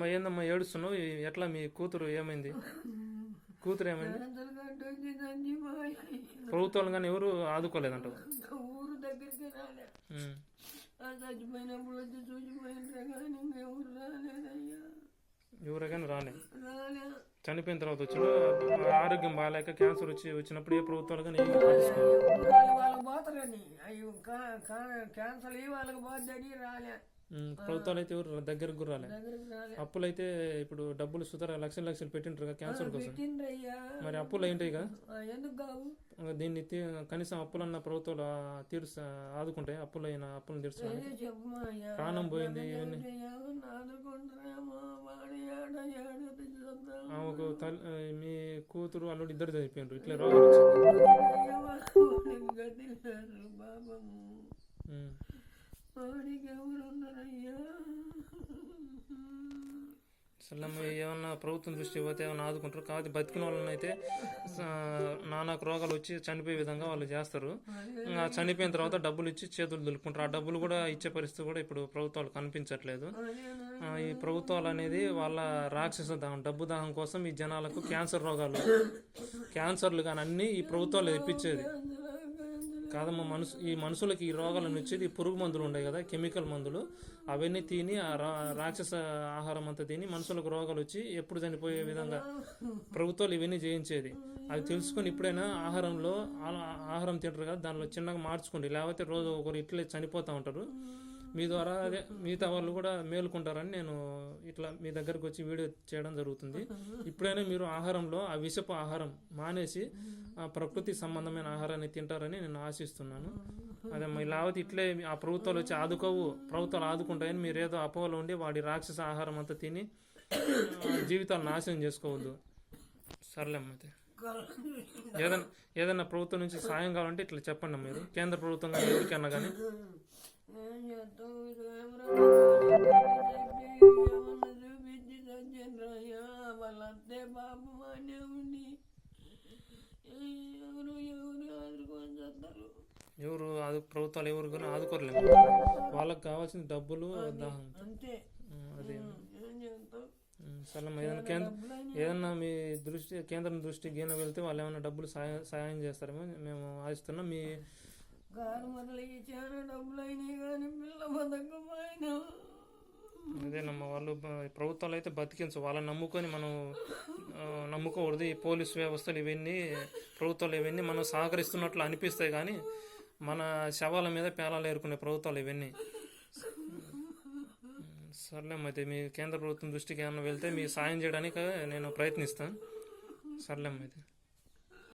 అమ్మ ఏందమ్మా ఏడుస్తున్నావు? ఎట్లా మీ కూతురు ఏమైంది? కూతురు ఏమైంది? ప్రభుత్వాలు కానీ ఎవరు ఆదుకోలేదంట ఊరు దగ్గరికి రాలే. ఉమ్. ఆ చచ్చిపోయినప్పుడు వచ్చి చూసిపోయినరే కానీ ఇంకెవరు రాలేదయ్యా. రాలే. రాలే. చనిపోయిన తర్వాత వచ్చాడు ఆరోగ్యం బాగాలేక క్యాన్సర్ వచ్చి వచ్చినప్పుడు ఏ ప్రభుత్వాలు కానీ వాళ్ళకి పోతారని అయ్యో క్యాన్సర్ అయ్యి వాళ్ళకి పోద్దని రాలే. ప్రభుత్వాలు అయితే ఎవరు దగ్గరకు కూడా రాలే. దగ్గరికి రాలే. అప్పులు అయితే ఇప్పుడు డబ్బులు సుతర లక్షలు లక్షలు పెట్టింటారు కదా క్యాన్సర్ కోసం. మరి అప్పులు ఏంటాయి కదా? దీన్ని కనీసం అప్పులన్న ప్రభుత్వాలు తీర్చ ఆదుకుంటాయి. అప్పులు అయిన అప్పులను తీర్చడానికి అయ్యా ప్రాణం పోయింది ఇవన్నీ. ఆమెకు తల్లి మీ కూతురు అల్లుడు ఇద్దరు చనిపోయినారు. ఇట్లా రోగాలు ఏమన్నా ప్రభుత్వం దృష్టి పోతే ఏమన్నా ఆదుకుంటారు? కాబట్టి బతికిన వాళ్ళని అయితే నానాకు రోగాలు వచ్చి చనిపోయే విధంగా వాళ్ళు చేస్తారు. ఇంకా చనిపోయిన తర్వాత డబ్బులు ఇచ్చి చేతులు దులుపుకుంటారు. ఆ డబ్బులు కూడా ఇచ్చే పరిస్థితి కూడా ఇప్పుడు ప్రభుత్వాలు కనిపించట్లేదు. ఈ ప్రభుత్వాలు అనేది వాళ్ళ రాక్షస దాహం డబ్బు దాహం కోసం ఈ జనాలకు క్యాన్సర్ రోగాలు క్యాన్సర్లు కానీ అన్నీ ఈ ప్రభుత్వాలు తెప్పించేది. కాదమ్మా మనసు ఈ మనుషులకి ఈ రోగాలను వచ్చేది పురుగు మందులు ఉన్నాయి కదా కెమికల్ మందులు. అవన్నీ తిని ఆ రా- రాక్షస ఆహారం అంతా తిని మనుషులకు రోగాలు వచ్చి ఎప్పుడు చనిపోయే విధంగా ప్రభుత్వాలు ఇవన్నీ చేయించేది. అవి తెలుసుకొని ఇప్పుడైనా ఆహారంలో ఆహారం తింటారు కదా దానిలో చిన్నగా మార్చుకోండి. లేకపోతే రోజు ఒకరు ఇట్లే చనిపోతూ ఉంటారు. మీ ద్వారా అదే మిగతా వాళ్ళు కూడా మేలుకుంటారని నేను ఇట్లా మీ దగ్గరకు వచ్చి వీడియో చేయడం జరుగుతుంది. ఇప్పుడైనా మీరు ఆహారంలో ఆ విషపు ఆహారం మానేసి ఆ ప్రకృతి సంబంధమైన ఆహారాన్ని తింటారని నేను ఆశిస్తున్నాను. అదే లేకపోతే ఇట్లే ఆ ప్రభుత్వాలు వచ్చి ఆదుకోవు ప్రభుత్వాలు ఆదుకుంటాయని మీరు ఏదో అపోహలో ఉండి వాడి రాక్షస ఆహారం అంతా తిని జీవితాలు నాశనం చేసుకోవద్దు. సర్లేమ్మ అయితే. ఏదైనా ఏదైనా ప్రభుత్వం నుంచి సాయం కావాలంటే ఇట్లా చెప్పండి మీరు. కేంద్ర ప్రభుత్వం కానీ ఎవరికైనా కానీ. ఎవరు ఆదు ప్రభుత్వాలు ఎవరు కానీ ఆదుకోరలేము వాళ్ళకి కావాల్సిన డబ్బులు అదే సర్లేమ్మ ఏదైనా కేంద్ర ఏదన్నా మీ దృష్టి కేంద్రం దృష్టి గీన వెళ్తే వాళ్ళు ఏమైనా డబ్బులు సాయం సాయం చేస్తారేమో మేము ఆశిస్తున్నాం. మీ కారు మొదలు చాలా డబ్బులు అయినాయి కానీ పిల్ల బతకమైన అదేనమ్మా వాళ్ళు ప్రభుత్వాలు అయితే బతికించు. వాళ్ళని నమ్ముకొని మనం నమ్ముకోకూడదు. ఈ పోలీస్ వ్యవస్థలు ఇవన్నీ ప్రభుత్వాలు ఇవన్నీ మనం సహకరిస్తున్నట్లు అనిపిస్తాయి కానీ మన శవాల మీద పేలాలు ఏరుకునే ప్రభుత్వాలు ఇవన్నీ. సర్లేమ్మ అయితే మీ కేంద్ర ప్రభుత్వం దృష్టికి ఏమైనా వెళ్తే మీ సాయం చేయడానికి నేను ప్రయత్నిస్తాను. సర్లేమ్మ అయితే.